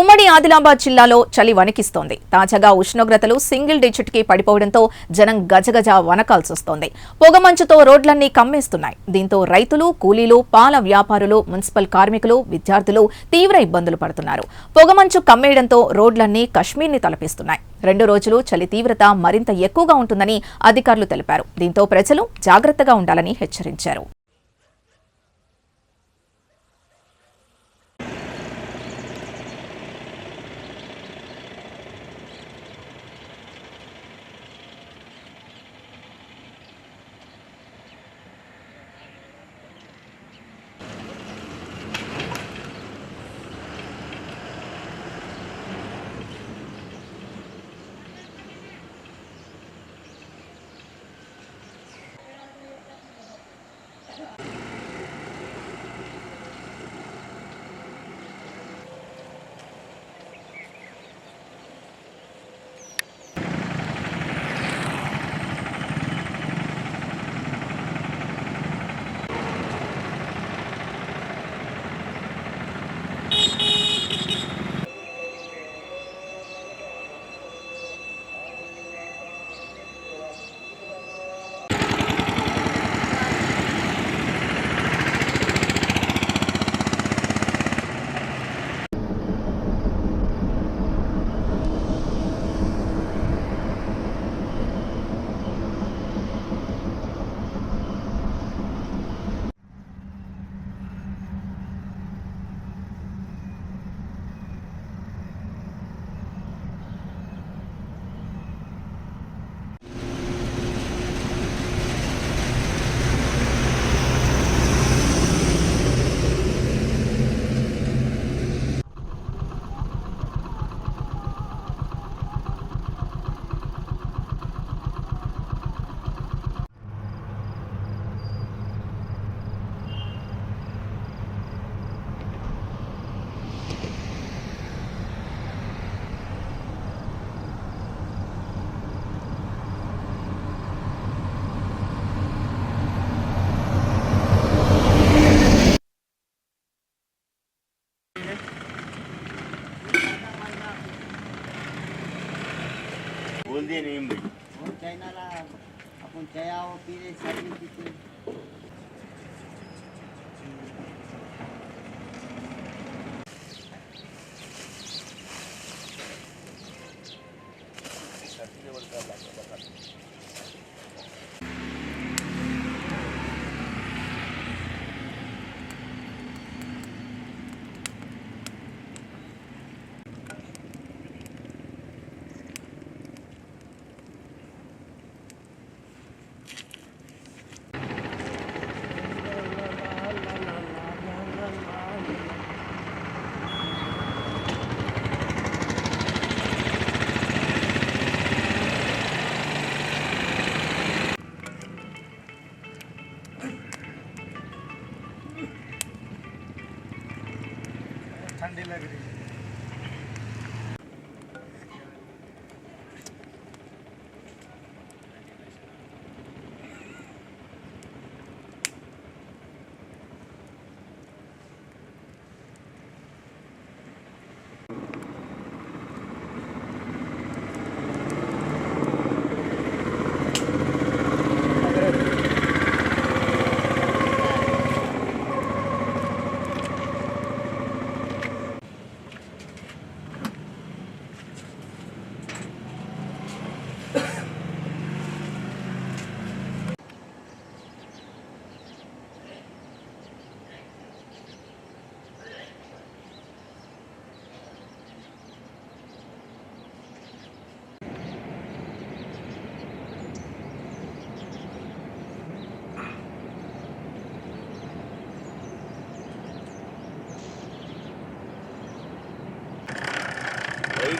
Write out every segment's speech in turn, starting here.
ఉమ్మడి ఆదిలాబాద్ జిల్లాలో చలి వణికిస్తోంది. తాజాగా ఉష్ణోగ్రతలు సింగిల్ డిజిట్కి పడిపోవడంతో జనం గజగజ వనకాల్సొస్తోంది పొగమంచుతో రోడ్లన్నీ కమ్మేస్తున్నాయి. దీంతో రైతులు కూలీలు పాల వ్యాపారులు మున్సిపల్ కార్మికులు విద్యార్థులు తీవ్ర ఇబ్బందులు పడుతున్నారు. పొగమంచు కమ్మేయడంతో రోడ్లన్నీ కశ్మీర్ని తలపిస్తున్నాయి. రెండు రోజులు చలి తీవ్రత మరింత ఎక్కువగా ఉంటుందని అధికారులు తెలిపారు. దీంతో ప్రజలు జాగ్రత్తగా ఉండాలని హెచ్చరించారు. Kaya ako pili sa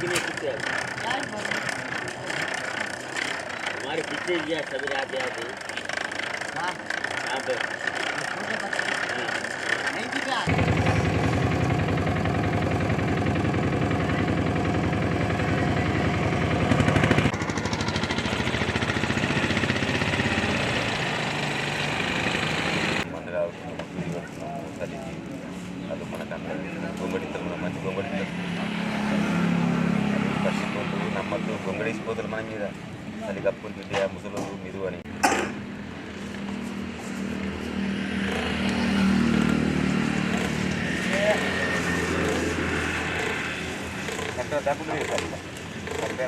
कितने कितने हमारे पीछे गया सवेरे आप गया थे हाँ आप नहीं दिखा గడిచిపోతారు మన మీద చలి కప్పుకుని బిడ్డ ముసలు మీరు అని కరెక్ట్గా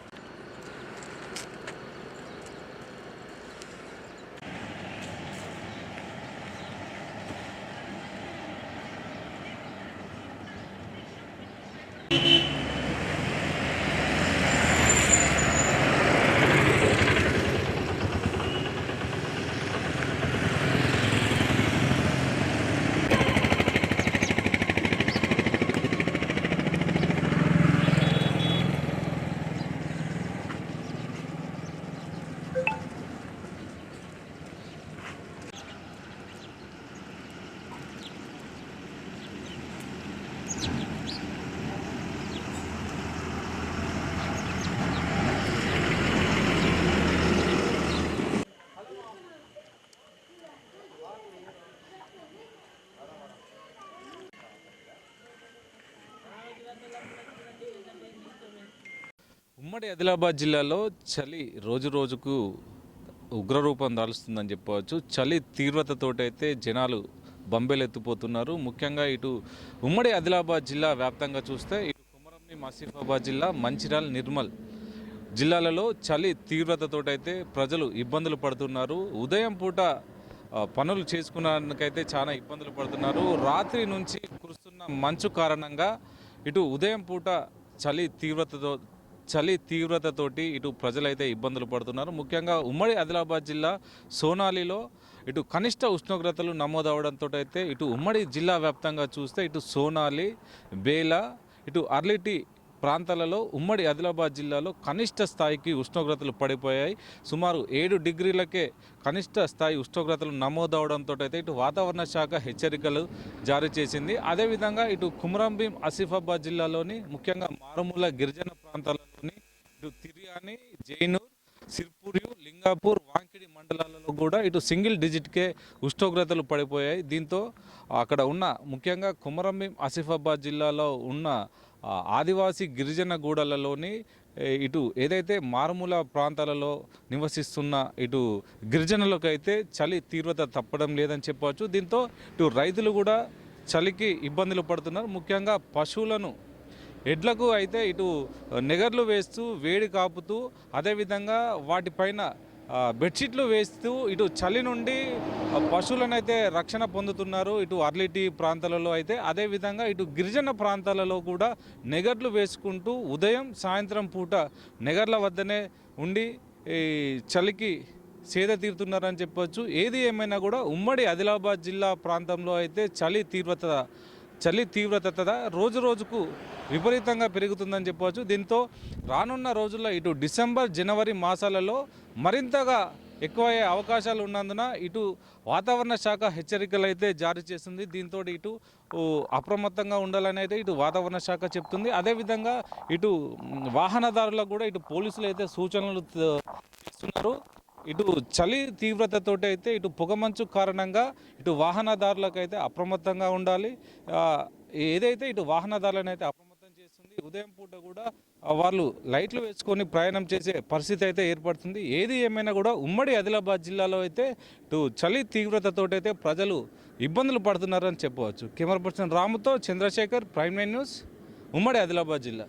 ఉమ్మడి ఆదిలాబాద్ జిల్లాలో చలి రోజు రోజుకు ఉగ్రరూపం దాలుస్తుందని చెప్పవచ్చు. చలి తీవ్రతతోటైతే జనాలు బంబేలెత్తిపోతున్నారు. ముఖ్యంగా ఇటు ఉమ్మడి ఆదిలాబాద్ జిల్లా వ్యాప్తంగా చూస్తే ఇటు కుమరంని ఆసిఫాబాద్ జిల్లా మంచిర్యాల నిర్మల్ జిల్లాలలో చలి తీవ్రతతోటైతే ప్రజలు ఇబ్బందులు పడుతున్నారు. ఉదయం పూట పనులు చేసుకున్నానికైతే చాలా ఇబ్బందులు పడుతున్నారు. రాత్రి నుంచి కురుస్తున్న మంచు కారణంగా ఇటు ఉదయం పూట చలి తీవ్రతతో చలి తీవ్రతతోటి ఇటు ప్రజలైతే ఇబ్బందులు పడుతున్నారు. ముఖ్యంగా ఉమ్మడి ఆదిలాబాద్ జిల్లా సోనాలిలో ఇటు కనిష్ట ఉష్ణోగ్రతలు నమోదవడంతో అయితే ఇటు ఉమ్మడి జిల్లా వ్యాప్తంగా చూస్తే ఇటు సోనాలి బేలా ఇటు అర్లిటి ప్రాంతాలలో ఉమ్మడి ఆదిలాబాద్ జిల్లాలో కనిష్ట స్థాయికి ఉష్ణోగ్రతలు పడిపోయాయి. సుమారు ఏడు డిగ్రీలకే కనిష్ట స్థాయి ఉష్ణోగ్రతలు నమోదవడంతో అయితే ఇటు వాతావరణ శాఖ హెచ్చరికలు జారీ చేసింది. అదేవిధంగా ఇటు కుమరంభీం ఆసిఫాబాద్ జిల్లాలోని ముఖ్యంగా మారుమూల గిరిజన ప్రాంతాలలోని ఇటు తిరియాని జైనూర్ సిర్పూరియు లింగాపూర్ కూడా ఇటు సింగిల్ డిజిట్కే ఉష్ణోగ్రతలు పడిపోయాయి. దీంతో అక్కడ ఉన్న ముఖ్యంగా కుమరంభీం ఆసిఫాబాద్ జిల్లాలో ఉన్న ఆదివాసీ గిరిజన గూడలలోని ఇటు ఏదైతే మారుమూల ప్రాంతాలలో నివసిస్తున్న ఇటు గిరిజనులకు అయితే చలి తీవ్రత తప్పడం లేదని చెప్పవచ్చు. దీంతో ఇటు రైతులు కూడా చలికి ఇబ్బందులు పడుతున్నారు. ముఖ్యంగా పశువులను ఎడ్లకు అయితే ఇటు నెగర్లు వేస్తూ వేడి కాపుతూ అదేవిధంగా వాటిపైన బెడ్షీట్లు వేస్తూ ఇటు చలి నుండి పశువులను అయితే రక్షణ పొందుతున్నారు. ఇటు అర్లిటి ప్రాంతాలలో అయితే అదేవిధంగా ఇటు గిరిజన ప్రాంతాలలో కూడా నెగర్లు వేసుకుంటూ ఉదయం సాయంత్రం పూట నెగర్ల వద్దనే ఉండి ఈ చలికి సేద తీరుతున్నారని చెప్పొచ్చు. ఏది ఏమైనా కూడా ఉమ్మడి ఆదిలాబాద్ జిల్లా ప్రాంతంలో అయితే చలి తీవ్రత చలి తీవ్రత రోజు రోజుకు విపరీతంగా పెరుగుతుందని చెప్పవచ్చు దీంతో రానున్న రోజుల్లో ఇటు డిసెంబర్ జనవరి మాసాలలో మరింతగా ఎక్కువయ్యే అవకాశాలు ఉన్నందున ఇటు వాతావరణ శాఖ హెచ్చరికలు అయితే జారీ చేస్తుంది దీంతో ఇటు అప్రమత్తంగా ఉండాలని అయితే ఇటు వాతావరణ శాఖ చెప్తుంది. అదేవిధంగా ఇటు వాహనదారులకు కూడా ఇటు పోలీసులు అయితే సూచనలు ఇస్తున్నారు. ఇటు చలి తీవ్రతతో అయితే ఇటు పొగమంచు కారణంగా ఇటు వాహనదారులకు అయితే అప్రమత్తంగా ఉండాలి. ఏదైతే ఇటు వాహనదారులను అయితే అప్రమత్తం చేస్తుంది ఉదయం పూట కూడా వాళ్ళు లైట్లు వేసుకొని ప్రయాణం చేసే పరిస్థితి అయితే ఏర్పడుతుంది. ఏది ఏమైనా కూడా ఉమ్మడి ఆదిలాబాద్ జిల్లాలో అయితే ఇటు చలి తీవ్రతతో అయితే ప్రజలు ఇబ్బందులు పడుతున్నారని చెప్పవచ్చు. కెమెరా పర్సన్ రాముతో చంద్రశేఖర్ ప్రైమ్ నైన్ న్యూస్ ఉమ్మడి ఆదిలాబాద్ జిల్లా.